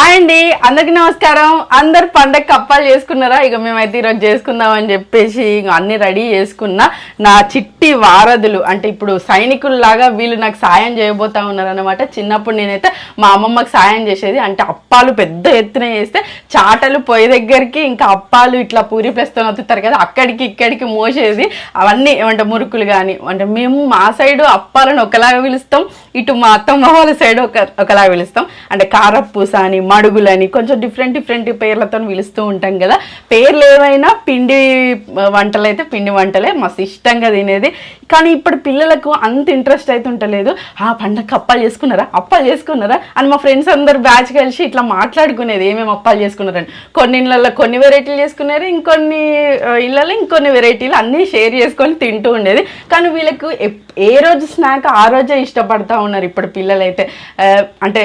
Hi అండి అందరికి నమస్కారం. అందరు పండగ కప్పాలు చేసుకున్నారా? ఇక మేమైతే ఈరోజు చేసుకుందాం అని చెప్పేసి ఇక అన్ని రెడీ చేసుకున్న నా చిట్టి వారధులు. అంటే ఇప్పుడు సైనికుల్లాగా వీళ్ళు నాకు సాయం చేయబోతా ఉన్నారనమాట చిన్నప్పుడు నేనైతే మా అమ్మమ్మకి సాయం చేసేది. అంటే అప్పాలు పెద్ద ఎత్తున చేస్తే చాటలు పొయ్యి దగ్గరికి ఇంకా అప్పాలు ఇట్లా పూరి ప్లస్తో వత్తుతారు కదా అక్కడికి ఇక్కడికి మోసేది. అవన్నీ ఏమంటే మురుకులు కానీ అంటే మేము మా సైడు అప్పాలను ఒకలాగా పిలుస్తాం ఇటు మా అత్తమ్మ వాళ్ళ సైడ్ ఒక ఒకలాగా పిలుస్తాం. అంటే కారపూస అని మడుగులని కొంచెం డిఫరెంట్ డిఫరెంట్ పేర్లతో పిలుస్తూ ఉంటాం కదా. పేర్లు ఏమైనా పిండి వంటలు అయితే పిండి వంటలే మస్తు ఇష్టంగా తినేది. కానీ ఇప్పుడు పిల్లలకు అంత ఇంట్రెస్ట్ అయితే ఉండలేదు ఆ పండగ అప్పాలు చేసుకున్నారా? అప్పాలు చేసుకున్నారా? అని మా ఫ్రెండ్స్ అందరు బ్యాచ్ కలిసి ఇట్లా మాట్లాడుకునేది. ఏమేమి అప్పాలు చేసుకున్నారని. కొన్ని ఇళ్ళల్లో కొన్ని వెరైటీలు చేసుకున్నారు ఇంకొన్ని ఇళ్ళల్లో ఇంకొన్ని వెరైటీలు అన్నీ షేర్ చేసుకొని తింటూ ఉండేది. కానీ వీళ్ళకు ఏ రోజు స్నాక్ ఆ రోజే ఇష్టపడతా ఉన్నారు ఇప్పుడు పిల్లలైతే. అంటే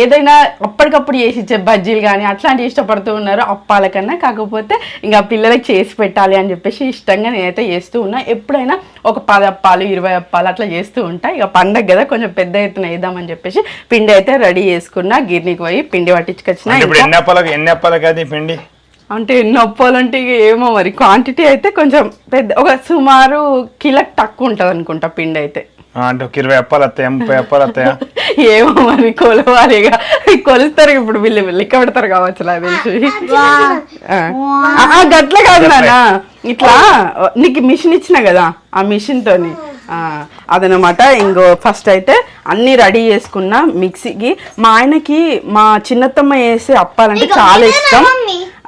ఏదైనా అప్పటికప్పుడు చేసి ఇచ్చే బజ్జీలు కానీ అట్లాంటివి ఇష్టపడుతూ ఉన్నారు అప్పాల కన్నా కాకపోతే ఇంకా పిల్లలకి చేసి పెట్టాలి అని చెప్పేసి ఇష్టంగా నేనైతే చేస్తూ ఉన్నా. ఎప్పుడైనా ఒక పది అప్పాలు ఇరవై అప్పాలు అట్లా చేస్తూ ఉంటా. ఇక పండగ కదా కొంచెం పెద్ద ఎత్తున వేద్దామని చెప్పేసి పిండి అయితే రెడీ చేసుకున్నా. గిర్నీకి పోయి పిండి పట్టించుకొచ్చిన. అంటే ఇప్పుడు ఇంకా- ఎన్ని అప్పాలకు ఎన్ని అప్పాలకు అది పిండి? అంటే ఎన్ని అప్పాలంటే ఇక ఏమో మరి. క్వాంటిటీ అయితే కొంచెం పెద్ద ఒక సుమారు కిలోకి తక్కువ ఉంటుంది అనుకుంటా పిండి అయితే. అంటే ఒక ఇరవై అప్పాలు వస్తాయి ముప్పై అప్పాలు వస్తాయా ఏమో మరి కొలవాలిగా కొలుస్తారు ఇప్పుడు వీళ్ళు లెక్క పెడతారు కావచ్చు నాకు తెలిసి. గట్ల కాదు నాన్న. ఇట్లా నీకు మిషన్ ఇచ్చిన కదా ఆ మిషన్ తోని. ఆ, అదనమాట ఇంకో ఫస్ట్ అయితే అన్ని రెడీ చేసుకున్నా మిక్సీకి. మా ఆయనకి మా చిన్నత్తమ్మ వేసే అప్పాలంటే చాలా ఇష్టం.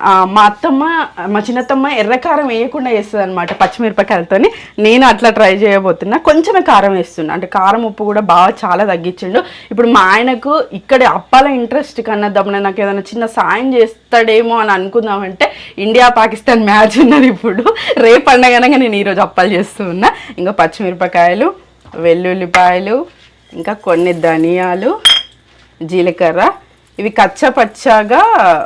మా అత్తమ్మ మా చిన్నత్తమ్మ ఎర్రకారం వేయకుండా వేస్తుంది అనమాట పచ్చిమిరపకాయలతోని. నేను అట్లా ట్రై చేయబోతున్నా. కొంచెమే కారం వేస్తున్నా. అంటే కారం ఉప్పు కూడా బాగా చాలా తగ్గించిండు. ఇప్పుడు మా ఆయనకు ఇక్కడ అప్పాల ఇంట్రెస్ట్ కన్నా దమ్మున నాకు ఏదైనా చిన్న సాయం చేస్తాడేమో అని అనుకుందామంటే ఇండియా పాకిస్తాన్ మ్యాచ్ ఉన్నది ఇప్పుడు. రేపు పండగనగా నేను ఈరోజు అప్పాలు చేస్తూ ఉన్నా. ఇంకా పచ్చిమిరపకాయలు వెల్లుల్లిపాయలు ఇంకా కొన్ని ధనియాలు జీలకర్ర. ఇవి కచ్చపచ్చగా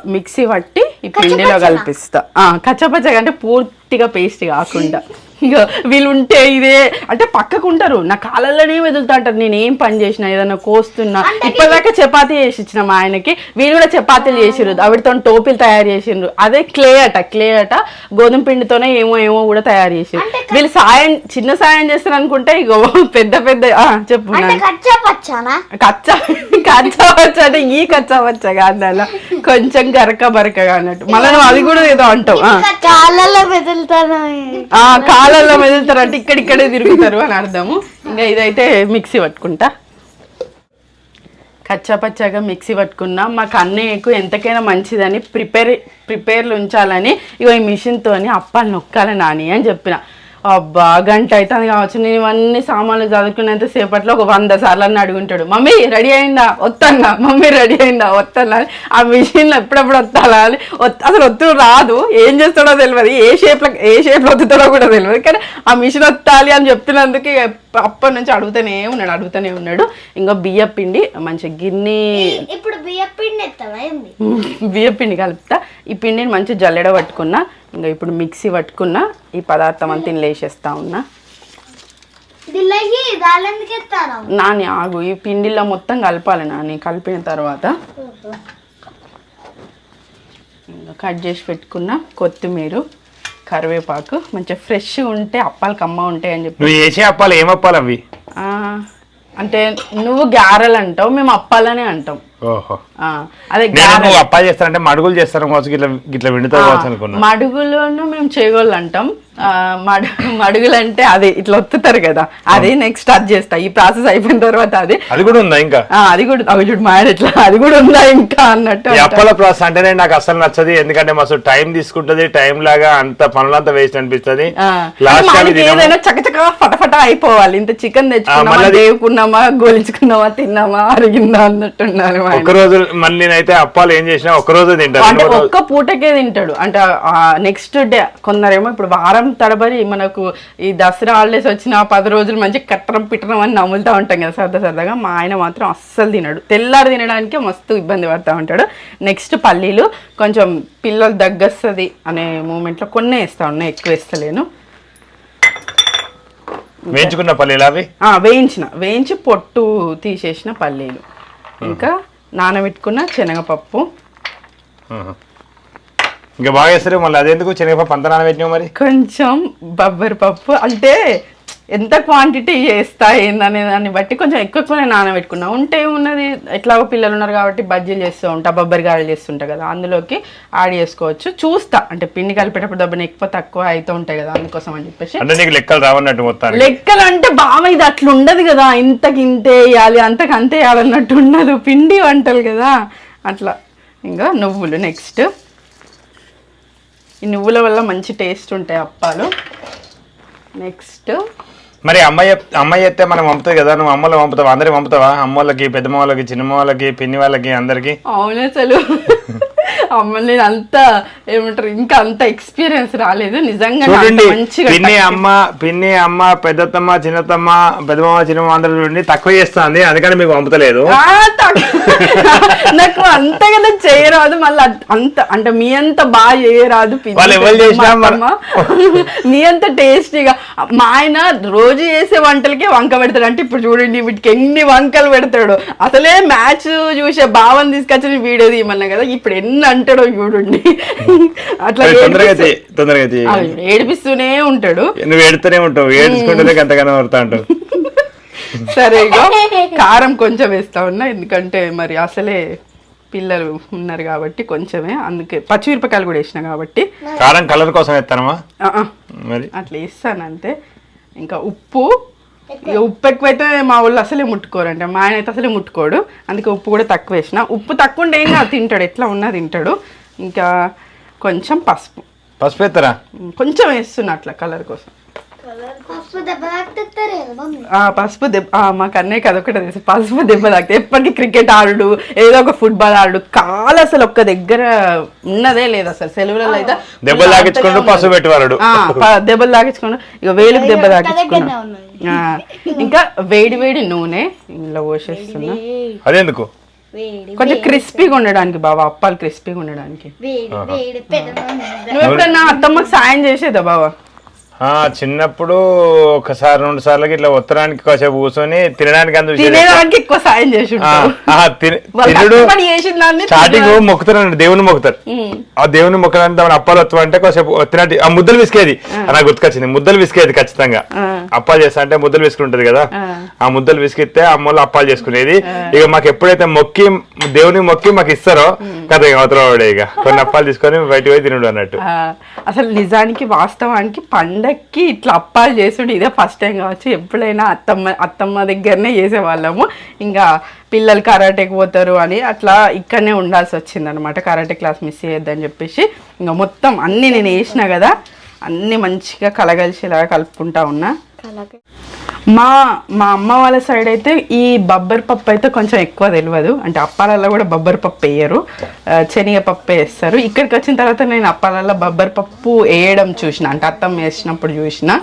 మిక్సీ పట్టి ఈ పిండిలో కల్పిస్తా. ఆ, కచ్చపచ్చగా అంటే పూర్తిగా పేస్ట్ కాకుండా. ఇక వీళ్ళు ఉంటే ఇదే అంటే పక్కకు ఉంటారు నా కాళ్ళలోనే వెదులుతా అంటారు. నేను ఏం పని చేసినా ఏదైనా కోస్తున్నా. ఇప్పటిదాకా చపాతీ చేసి ఇచ్చిన మా ఆయనకి. వీళ్ళు కూడా చపాతీలు చేసిర్రు. ఆవిడతో టోపీలు తయారు చేసిండ్రు అదే క్లే అట క్లే అట. గోధుమ పిండితోనే ఏమో ఏమో కూడా తయారు చేసిండ్రు వీళ్ళు సాయం చిన్న సాయం చేస్తారు అనుకుంటే ఇగో పెద్ద పెద్ద చెప్పు. కచ్చా కచ్చా అంటే ఈ కచ్చా వచ్చా కాదు అలా కొంచెం గరక బరకగా అన్నట్టు. మళ్ళీ నువ్వు అది కూడా ఏదో అంటావు. కాళ్ళలో మెదులుతాను? ఆ కాళ్ళల్లో మెదులుతారు అంటే ఇక్కడిక్కడే తిరుగుతారు అని అర్థము. ఇంకా ఇదైతే మిక్సీ పట్టుకుంటా. కచ్చా పచ్చాగా మిక్సీ పట్టుకున్నా. మాకు అన్నయ్యకు ఎంతకైనా మంచిదని ప్రిపేర్ ప్రిపేర్లు ఉంచాలని ఇగో ఈ మిషన్తో అప్పాలు నొక్కాలి నాని అని చెప్పిన. అబ్బా గంట అవుతుంది కావచ్చు. నేను ఇవన్నీ సామాన్లు చదువుకునేంత సేపట్లో ఒక వంద సార్లు అని అడుగుంటాడు. మమ్మీ రెడీ అయిందా? వస్తానా మమ్మీ రెడీ అయిందా? వస్తానా ఆ మిషన్లో ఎప్పుడెప్పుడు వస్తాలా అని వత్- అసలు ఒత్తుడు రాదు. ఏం చేస్తాడో తెలియదు ఏ షేప్లో ఏ షేప్లో వత్తుతాడో కూడా తెలియదు కానీ ఆ మిషన్ వత్తాలి అని చెప్తున్నందుకు అప్పటి నుంచి అడుగుతూనే ఉన్నాడు అడుగుతూనే ఉన్నాడు. ఇంకా బియ్య పిండి మంచిగా గిన్నె ఇప్పుడు బియ్య పిండి బియ్య పిండి కలుపుతా. ఈ పిండిని మంచి జల్లెడ పట్టుకున్నా ఇంకా ఇప్పుడు మిక్సీ పట్టుకున్నా ఈ పదార్థం అంతా ఇందులో వేసేస్తా ఉన్నా. నాని ఆగు. ఈ పిండిలో మొత్తం కలపాలి నాని కలిపిన తర్వాత. ఇంకా కట్ చేసి పెట్టుకున్న కొత్తిమీర. కరివేపాకు. మంచిగా ఫ్రెష్ ఉంటే అప్పాలు కమ్మ ఉంటాయి అని చెప్పి. నువ్వు చేసే అప్పాలు ఏం అప్పాలు అవి? ఆ, అంటే నువ్వు గారెలు అంటావు మేము అప్పాలనే అంటాం. ఓహో. ఆ, అదే నేను గారెలు. నువ్వు అప్పాలు చేస్తానంటే మడుగులు చేస్తాను కావచ్చు గిట్ల గిట్ల విండుతావు కావచ్చు అనుకున్నా. మడుగులోను మేము చేయగోళ్ళు అంటాం. మడు మడుగులు అంటే అదే ఇట్లా ఒత్తుతారు కదా. అది నెక్స్ట్ అది చేస్తా. ఈ ప్రాసెస్ అయిపోయిన తర్వాత అది. అది కూడా ఉందా ఇంకా? అది కూడా అవి చూడు మా ఆయన ఇట్లా అది కూడా ఉందా ఇంకా అన్నట్టు అప్పాల ప్రాసెస్ అంటేనే నాకు అసలు నచ్చదు. ఎందుకంటే మస్తు టైం తీసుకుంటది టైం లాగా అంత పనులంతా వేస్ట్ అనిపిస్తది. ఏదైనా చకచక ఫటఫట అయిపోవాలి. ఇంత చికెన్ తెచ్చుకున్నామా దేవుకున్నామా గోలించుకున్నామా తిన్నామా అరిగిందా అన్నట్టు ఉండాలి. ఒక రోజు మళ్ళీ నేనైతే అప్పాలు ఏం చేసినా ఒక రోజు తింటాను అంటే రెండో రోజు- ఒక్క పూటకే తింటాడు. అంటే నెక్స్ట్ డే కొందరేమో ఇప్పుడు వారం తడబడి మనకు ఈ దసరా హాలిడేస్ వచ్చిన పది రోజులు మంచి కట్టరం పిట్టరం అని నములుతూ ఉంటాం కదా సరదా సరదాగా. మా ఆయన మాత్రం అస్సలు తినడు. తెల్లారి తినడానికి మస్తు ఇబ్బంది పడుతూ ఉంటాడు. నెక్స్ట్ పల్లీలు కొంచెం పిల్లలు దగ్గస్తుంది అనే మూమెంట్లో కొన్ని వేస్తా ఉన్నా ఎక్కువ వేస్తలేను. వేయించుకున్న పల్లీలు అవి? వేయించిన. వేయించి పొట్టు తీసేసిన పల్లీలు. ఇంకా నానబెట్టుకున్న శనగపప్పు. ఇంకా బాగా వేస్తారు మళ్ళీ. అదెందుకు శనగపప్పు అంత నానబెట్టినావు మరి? కొంచెం బొబ్బరి పప్పు. అంటే ఎంత క్వాంటిటీ చేస్తా ఏందనే దాన్ని బట్టి కొంచెం ఎక్కువ ఎక్కువనే నానబెట్టుకున్నా. ఉంటే ఉన్నది ఎట్లాగో పిల్లలు ఉన్నారు కాబట్టి బజ్జీలు చేస్తూ ఉంటా బొబ్బరి గారెలు చేస్తుంటా కదా. అందులోకి యాడ్ చేసుకోవచ్చు. చూస్తా. అంటే పిండి కలిపేటప్పుడు దెబ్బని ఎక్కువ తక్కువ అవుతూ ఉంటాయి కదా అందుకోసం అని చెప్పేసి. అంటే నీకు లెక్కలు రావన్నట్టు మొత్తానికి. లెక్కలు అంటే బావ ఇది అట్లా ఉండదు కదా. ఇంతకి ఇంతే వేయాలి అంతకు అంతే వేయాలన్నట్టు ఉండదు. పిండి వంటలు కదా. అట్లా. ఇంకా నువ్వులు నెక్స్ట్ ఈ నువ్వుల వల్ల మంచి టేస్ట్ ఉంటాయి అప్పాలు. నెక్స్ట్ మరి అమ్మాయి అమ్మాయి అయితే మనం పంపుతుంది కదా నువ్వు అమ్మలు పంపుతావా? అందరికి పంపుతావా? అమ్మోళ్ళకి పెద్దమ్మ వాళ్ళకి చిన్నమ్మ వాళ్ళకి పిన్ని వాళ్ళకి అందరికి? అవును అసలు. అమ్మ నేను అంత ఏమంటారు ఇంకా అంత ఎక్స్పీరియన్స్ రాలేదు. నిజంగా చూడండి పిన్ని అమ్మ పిన్ని అమ్మ పెద్దత్తమ్మ చిన్నత్తమ్మ పెద్దమ్మ చిన్నమ్మ అందరూ చూడండి తక్కువ చేస్తుంది. అందుకని మీకు పంపుతలేదు. నాకు అంతగా చేయరాదు మళ్ళీ అంత అంటే మీ అంత బాగా చేయరాదు. మీ అంత టేస్టీగా. మా ఆయన రోజు చేసే వంటలకే వంక పెడతాడు. అంటే ఇప్పుడు చూడండి వీటికి ఎన్ని వంకలు పెడతాడు. అసలే మ్యాచ్ చూసే భావం తీసుకొచ్చి వీడియో తీయమన్నా కదా. ఇప్పుడు ఎన్ని అంటాడో చూడండి. అట్లా తొందరగా ఏడిపిస్తూనే ఉంటాడు. నువ్వు ఏడుతూనే ఉంటావు ఏడ్చుకుంటేనే అంతగానో పడతా ఉంటావు. సరే ఇగో కారం కొంచెం వేస్తా ఉన్నా ఎందుకంటే మరి అసలే పిల్లలు ఉన్నారు కాబట్టి కొంచెమే అందుకే పచ్చిమిరపకాయలు కూడా వేసిన కాబట్టి. కారం కలర్ కోసం ఆ, మరి? అట్లా వేస్తాను అంతే ఇంకా ఉప్పు ఇక ఉప్పు ఎక్కువైతే మా వాళ్ళు అసలే ముట్టుకోరంటే. మా ఆయన అయితే అసలే ముట్టుకోడు. అందుకే ఉప్పు కూడా తక్కువ వేసిన. ఉప్పు తక్కువ ఉంటే ఏం కాదు తింటాడు. ఎట్లా ఉన్నా తింటాడు. ఇంకా కొంచెం పసుపు. పసుపు ఎత్తరా కొంచెం వేస్తున్నా అట్లా కలర్ కోసం. పసుపు దెబ్బ ఆ, మాకు అన్నయ్యకి అదొకటి తెలుసు. పసుపు దెబ్బ తాకితే ఎప్పటికీ క్రికెట్ ఆడు ఏదో ఒక ఫుట్బాల్ ఆడు కాలు అసలు ఒక్క దగ్గర ఉన్నదే లేదు అసలు. సెలవులలో అయితే దెబ్బలు తాకించుకుంటూ పసుపు పెట్టేవాడు దెబ్బలు తాకించుకుంటూ ఇక వేలుకు దెబ్బ. ఆ, ఇంకా వేడి వేడి నూనె ఇందులో పోసేస్తున్నా. అదెందుకు? కొంచెం క్రిస్పీగా ఉండడానికి బాబా అప్పాలు క్రిస్పీగా ఉండడానికి. వేడి వేడి పెద్ద నువ్వు ఎప్పుడన్నా అత్తమ్మకి సాయం చేసేదా బాబా చిన్నప్పుడు ఒకసారి రెండు సార్లు ఇట్లా ఉత్తరానికి కాసేపు కూర్చొని తినడానికి అందు తినేదానికి ఎక్కువ సాయం చేసి తినడు స్టార్టింగ్ మొక్కుతారు దేవుని మొక్కుతారు. ఆ దేవుని మొక్కలంతా మన అప్పాలు వత్తు అంటే కాసేపు తినటి ఆ ముద్దలు విసికేది. నాకు గుర్తుకొచ్చింది. ముద్దలు విసికేది ఖచ్చితంగా. అప్పాలు చేస్తా అంటే ముద్దలు విసుకుంటది కదా. ఆ. ముద్దలు విసికితే అమ్మోళ్ళు అప్పాలు చేసుకునేది. ఇక మాకు ఎప్పుడైతే మొక్కి దేవుని మొక్కి మాకు ఇస్తారో కదా ఇక అవతల వాడే ఇక. కొన్ని అప్పాలు తీసుకొని బయట పోయి తినడు అన్నట్టు. ఆ, అసలు నిజానికి వాస్తవానికి పండక్కి ఇట్లా అప్పాలు చేసుడు ఇదే ఫస్ట్ టైం కావచ్చు. ఎప్పుడైనా అత్తమ్మ అత్తమ్మ దగ్గరనే చేసేవాళ్ళము. ఇంకా పిల్లలు కరాటేకి పోతారు అని అట్లా ఇక్కడనే ఉండాల్సి వచ్చింది అనమాట కరాటే క్లాస్ మిస్ చేయొద్దని చెప్పేసి. ఇంకా మొత్తం అన్నీ నేను వేసిన కదా అన్నీ మంచిగా కలగలిసేలాగా కలుపుకుంటా ఉన్నా. మా మా అమ్మ వాళ్ళ సైడ్ అయితే ఈ బొబ్బరి పప్పు అయితే కొంచెం ఎక్కువ తెలియదు అంటే అప్పాలలో కూడా బొబ్బరి పప్పు వేయరు. శనగపప్పు వేస్తారు. ఇక్కడికి వచ్చిన తర్వాత నేను అప్పాలలో బొబ్బరి పప్పు వేయడం చూసిన. అంటే అత్తం వేసినప్పుడు చూసిన.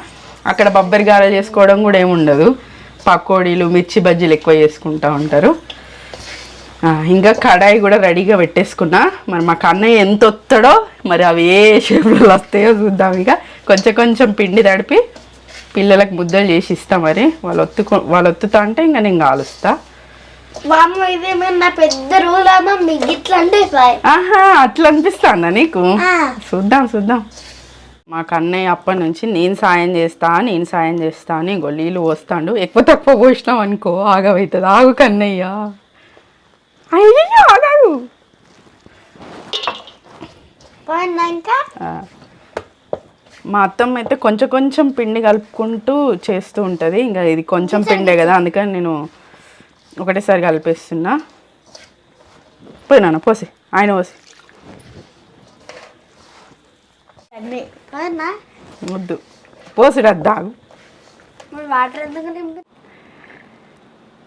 అక్కడ బొబ్బరి గార చేసుకోవడం కూడా ఏముండదు పకోడీలు మిర్చి బజ్జీలు ఎక్కువ చేసుకుంటా ఉంటారు. ఇంకా కడాయి కూడా రెడీగా పెట్టేసుకున్నా. మరి మా కన్నయ్య ఎంత వస్తాడో మరి అవి ఏ షేప్లో వస్తాయో చూద్దాం ఇక. కొంచెం కొంచెం పిండి తడిపి పిల్లలకు ముద్దలు చేసి ఇస్తా మరి. వాళ్ళు ఒత్తుకో వాళ్ళు ఒత్తుతా అంటే ఇంకా నేను కాలుస్తా. పెద్ద. ఆహా అట్లా అనిపిస్తుందా నీకు. చూద్దాం చూద్దాం. మా కన్నయ్య అప్పటి నుంచి నేను సాయం చేస్తా నేను సాయం చేస్తా అని నీళ్ళు పోస్తాడు. ఎక్కువ తక్కువ పోసినాం అనుకో ఆగవుతుంది. ఆగు కన్నయ్య. అయ్యో ఆగాగు. మా అత్తమ్మ అయితే కొంచెం కొంచెం పిండి కలుపుకుంటూ చేస్తూ ఉంటుంది. ఇంకా ఇది కొంచెం పిండే కదా అందుకని నేను ఒకటేసారి కలిపేస్తున్నా. పోయినా పోసి ఆయన పోసి. వద్దు. పోసిడు దాగు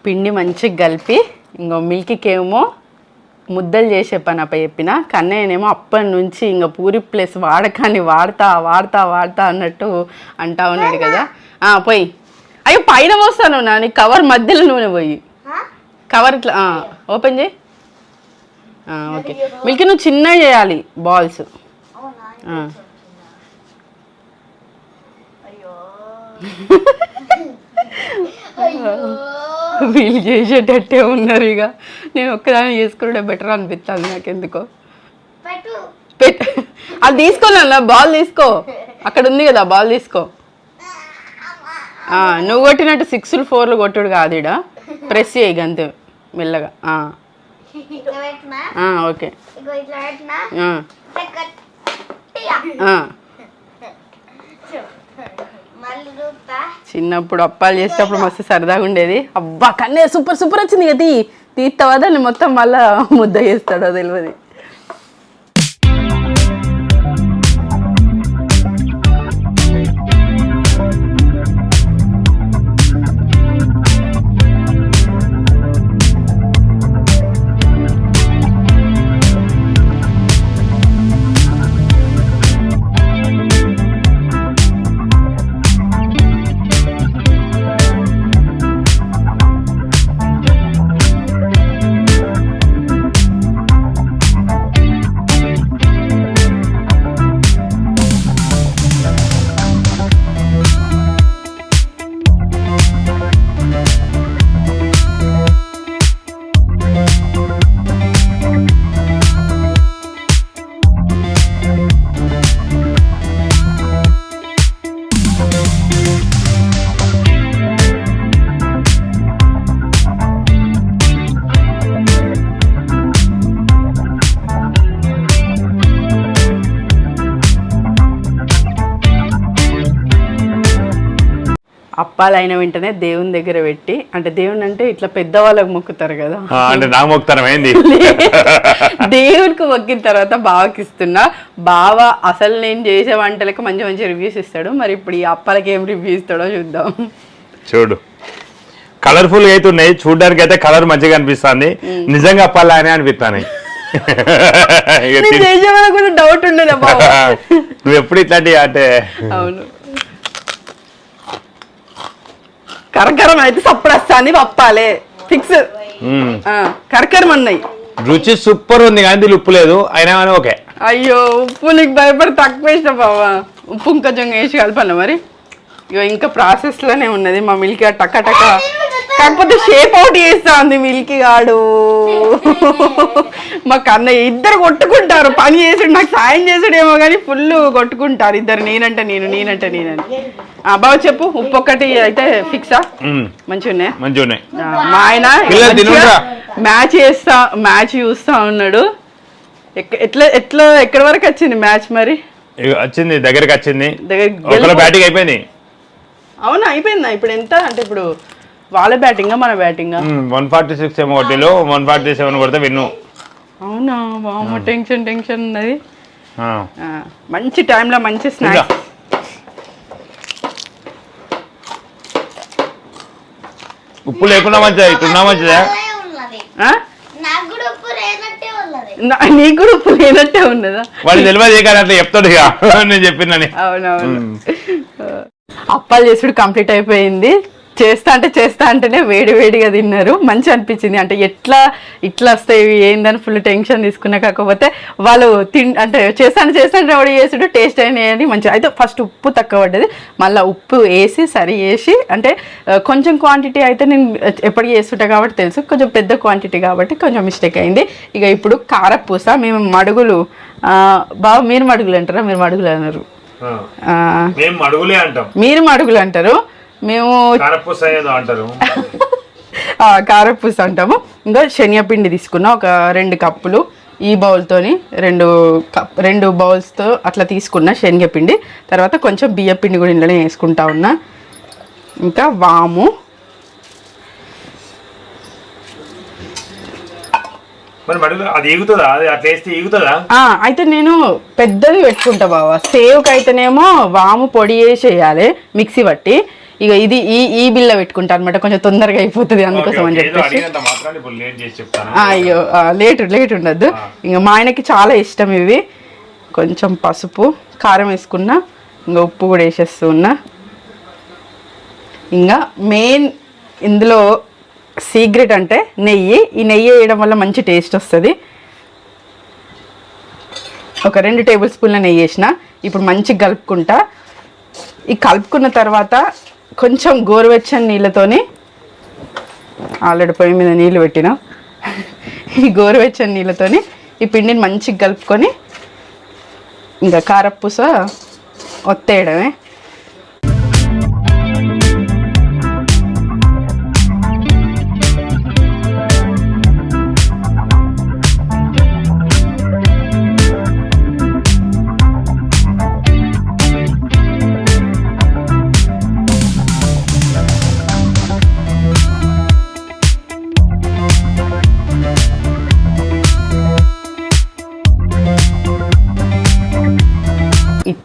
పిండి మంచిగా కలిపి ఇంకో మిల్కీకి ఏమో ముద్దలు చేసే పని అప్ప చెప్పిన కన్నయ్యనేమో అప్పటి నుంచి ఇంకా పూరి ప్లేస్ వాడకాన్ని వాడతా వాడతా వాడతా అన్నట్టు అంటా ఉన్నాడు కదా. ఆ, పోయి. అయ్యో పైన పోస్తాను నా నీ కవర్ మధ్యలో నూనె పోయి. కవర్ ఇట్లా ఓపెన్ చేయి. ఓకే. మిల్కీ నువ్వు చిన్నగా చేయాలి బాల్స్. ఆ. వీళ్ళు చేసేటట్టే ఉన్నారు ఇక. నేను ఒక్కదాన్ని చేసుకుంటే బెటర్ అనిపిస్తుంది నాకు ఎందుకో పెట్టు అది తీసుకోలే బాల్ తీసుకో. అక్కడ ఉంది కదా బాల్ తీసుకో. నువ్వు కొట్టినట్టు సిక్స్లు ఫోర్లు కొట్టుడు కాదు ఇడ ప్రెస్ చేయి అంతే మెల్లగా. ఓకే. చిన్నప్పుడు అప్పాలు చేసేటప్పుడు మస్తు సరదాగా ఉండేది. అబ్బా కన్నే సూపర్ సూపర్ వచ్చింది కదా తీ. తీస్తావా దాన్ని? మొత్తం మళ్ళా ముద్ద చేస్తాడో తెలియదు అప్పాలు అయిన వెంటనే దేవుని దగ్గర పెట్టి అంటే దేవుని అంటే ఇట్లా పెద్దవాళ్ళకి మొక్కుతారు కదా. అంటే నాకు మొక్కుతారం ఏంది? దేవునికి మొక్కిన తర్వాత బావకి ఇస్తున్నా. బావ అసలు నేను చేసే వంటలకు మంచి మంచి రివ్యూస్ ఇస్తాడు. మరి ఇప్పుడు ఈ అప్పాలకి ఏం రివ్యూ ఇస్తాడో చూద్దాం. చూడు. కలర్ఫుల్గా అయితే ఉన్నాయి చూడడానికి అయితే కలర్ మంచిగా అనిపిస్తుంది. నిజంగా అప్పాలా అని అనిపిస్తాను కూడా డౌట్ ఉండేది నువ్వు ఎప్పుడు ఇట్లాంటి అంటే అవును. కరకరం అయితే సప్పుడు వస్తాను పప్పాలే ఫిక్స్. కరకరం అన్నాయి. రుచి సూపర్ ఉంది కానీ ఉప్పు లేదు. అయినా కానీ ఓకే. అయ్యో ఉప్పు నీకు భయపడి తక్కువ వేసిన బావా. ఉప్పు ఇంకొంచెం వేసి కలపాలి మరి? ఇంకా ప్రాసెస్లోనే ఉన్నది. మా మిల్కీ టక్క టక్క కాకపోతే షేప్ అవుట్ చేస్తా ఉంది మిల్కీ గాడు. మా కన్నయ్య ఇద్దరు కొట్టుకుంటారు. పని చేసాడు నాకు సాయం చేసాడేమో కానీ ఫుల్ కొట్టుకుంటారు ఇద్దరు. నేనంటే నేను నేనంటే నేనని. బావ చెప్పు ఉప్పు ఒక్కటి అయితే ఫిక్సా మ్మ్. మంచిగా ఉన్నాయా మంచిగా ఉన్నాయి ఆ, మా ఆయన. మ్యాచ్ చేస్తా మ్యాచ్ చూస్తా ఉన్నాడు. ఎట్లా ఎట్లా ఎక్కడి వరకు వచ్చింది మ్యాచ్ మరి? వచ్చింది దగ్గరికి వచ్చింది. గెలుపు- బ్యాటింగ్ అయిపోయింది. అవునా అయిపోయిందా? ఇప్పుడు ఎంత? అంటే ఇప్పుడు వాళ్ళ బ్యాటింగా మన బ్యాటింగా. వన్ ఫార్టీ సిక్స్ ఏమో కొట్టిలో వన్ ఫార్టీ సెవెన్ కొడితే విన్ను. అవునా? బామ్మ టెన్షన్ టెన్షన్ ఉన్నది. మంచి టైంలో మంచి స్నాక్స్. ఉప్పు లేకుండా మంచిదా? ఇట్లున్నా మంచిదా? నాకు కూడా ఉప్పు లేనట్టే ఉన్నదా? వాడు తెలియదు కానీ అట్లా చెప్తాడు ఇక. నేను చెప్పిందని. అవునవును. అప్పాలు చేసుడు కంప్లీట్ అయిపోయింది. చేస్తా అంటే చేస్తా అంటేనే వేడి వేడిగా తిన్నారు. మంచి అనిపించింది. అంటే ఎట్లా ఇట్లా వస్తాయి ఏందని ఫుల్ టెన్షన్ తీసుకున్నా కాకపోతే వాళ్ళు తిన్ అంటే చేస్తాను చేస్తాను ఎవడు చేసుడు టేస్ట్ అయినాయని మంచి అయితే ఫస్ట్ ఉప్పు తక్కువ పడ్డది. మళ్ళీ ఉప్పు వేసి సరి వేసి అంటే కొంచెం క్వాంటిటీ అయితే నేను ఎప్పటికీ చేస్తుంటా కాబట్టి తెలుసు. కొంచెం పెద్ద క్వాంటిటీ కాబట్టి కొంచెం మిస్టేక్ అయింది. ఇక ఇప్పుడు కారపూస మేము మడుగులు బావ మీరు మడుగులు అంటారా? మీరు మడుగులు అన్నారు. మీరు మడుగులు అంటారు. మేము అంటారు. కారపూస అంటాము. ఇంకా శనగపిండి తీసుకున్నా ఒక రెండు కప్పులు. ఈ బౌల్తోని రెండు కప్ రెండు బౌల్స్తో అట్లా తీసుకున్నా శనగపిండి. తర్వాత కొంచెం బియ్యపిండి కూడా ఇంట్లోనే వేసుకుంటా ఉన్నా. ఇంకా వాము. అయితే నేను పెద్దది పెట్టుకుంటా బావా. సేవ్కి అయితేనేమో వాము పొడి వేసి వేయాలి మిక్సీ పట్టి. ఇక ఇది ఈ ఈ బిల్ల పెట్టుకుంటా అనమాట కొంచెం తొందరగా అయిపోతుంది అందుకోసం అని చెప్పేసి. అయ్యో లేట్ లేట్ ఉండద్దు. ఇంకా మా ఆయనకి చాలా ఇష్టం ఇవి. కొంచెం పసుపు కారం వేసుకున్నా ఇంకా ఉప్పు కూడా వేసేస్తూ ఉన్నా. ఇంకా మెయిన్ ఇందులో సీక్రెట్ అంటే నెయ్యి. ఈ నెయ్యి వేయడం వల్ల మంచి టేస్ట్ వస్తుంది. ఒక రెండు టేబుల్ స్పూన్ల నెయ్యి వేసిన. ఇప్పుడు మంచిగా కలుపుకుంటా. ఈ కలుపుకున్న తర్వాత కొంచెం గోరువెచ్చని నీళ్ళతోని ఆల్రెడీ పొయ్యి మీద నీళ్ళు పెట్టిన. ఈ గోరువెచ్చని నీళ్ళతోని ఈ పిండిని మంచిగా కలుపుకొని ఇంకా కారపూస ఒత్తేయడమే.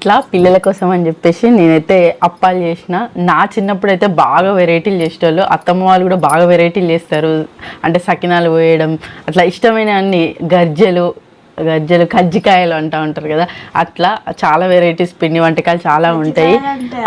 అట్లా పిల్లల కోసం అని చెప్పేసి నేనైతే అప్పాలు చేసిన. నా చిన్నప్పుడు అయితే బాగా వెరైటీలు చేసేవాళ్ళు అత్తమ్మ వాళ్ళు కూడా బాగా వెరైటీలు చేస్తారు. అంటే సకినాలు పోయడం అట్లా ఇష్టమైన అన్ని గర్జెలు గజ్జలు కజ్జికాయలు అంటూ ఉంటారు కదా. అట్లా చాలా వెరైటీస్ పిండి వంటకాలు చాలా ఉంటాయి.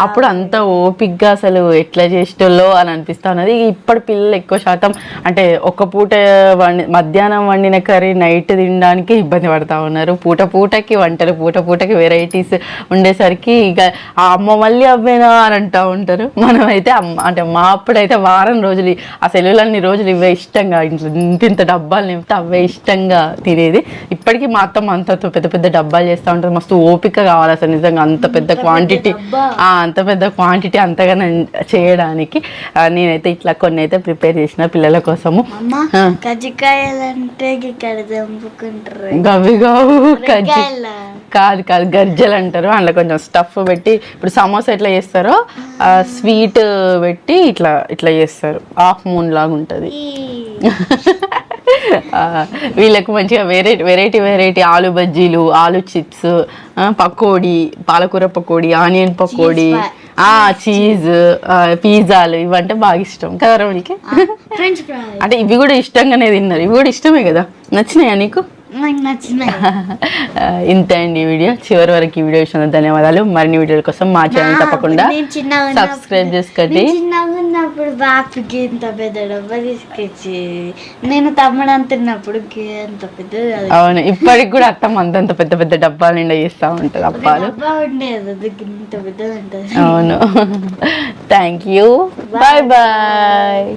అప్పుడు అంత ఓపిక్గా అసలు ఎట్లా చేసేటోళ్ళో అని అనిపిస్తా ఉన్నది. ఇప్పటి పిల్లలు ఎక్కువ శాతం అంటే ఒక పూట వండి మధ్యాహ్నం వండిన కర్రీ నైట్ తినడానికి ఇబ్బంది పడతా ఉన్నారు. పూట పూటకి వంటలు పూట పూటకి వెరైటీస్ ఉండేసరికి ఇక ఆ అమ్మ మళ్ళీ అవ్వేనా అని అంటూ ఉంటారు. మనమైతే అమ్మ అంటే మా అప్పుడైతే వారం రోజులు ఆ సెలవులన్ని రోజులు ఇవే ఇష్టంగా ఇంట్లో ఇంత ఇంత డబ్బాలు నింపితే అవే ఇష్టంగా తినేది. ఇప్పటికీ మా అత్తమ్మ అంత పెద్ద పెద్ద డబ్బాలు చేస్తూ ఉంటుంది. మస్తు ఓపిక కావాలి అసలు నిజంగా అంత పెద్ద క్వాంటిటీ అంత పెద్ద క్వాంటిటీ అంతగా చేయడానికి నేనైతే ఇట్లా కొన్ని అయితే ప్రిపేర్ చేసిన పిల్లల కోసము. గవి. కాదు కాదు గర్జలు అంటారు. అందులో కొంచెం స్టఫ్ పెట్టి ఇప్పుడు సమోసా ఎట్లా చేస్తారో స్వీట్ పెట్టి ఇట్లా ఇట్లా చేస్తారు. హాఫ్ మూన్ లాగా ఉంటుంది వీళ్ళకు మంచిగా వెరైటీ వెరైటీ వెరైటీ ఆలు బజ్జీలు ఆలు చిప్స్ పకోడీ పాలకూర పకోడీ ఆనియన్ పకోడీ చీజ్ పిజ్జాలు ఇవంటే బాగా ఇష్టం. కదా ఫ్రై అంటే ఇవి కూడా ఇష్టంగానే తిన్నారు. ఇవి కూడా ఇష్టమే కదా? నచ్చినాయా నీకు? ఇంతే అండి ఈ వీడియో. చివరి వరకు ఈ వీడియో ఇచ్చిన ధన్యవాదాలు. మరిన్ని వీడియోల కోసం మా ఛానల్ తప్పకుండా సబ్స్క్రైబ్ చేసుకోండి. ఉన్నప్పుడు బాపుకి ఇంత పెద్ద డబ్బా తీసుకొచ్చి నేను తమ్ముడు అంటున్నప్పుడు అంత పెద్దది అది అవును ఇప్పటికి కూడా అత్తమ్మ అంతంత పెద్ద పెద్ద డబ్బాలు నిండా చేస్తూ ఉంటుంది అప్పాలు. అవును. Thank you bye bye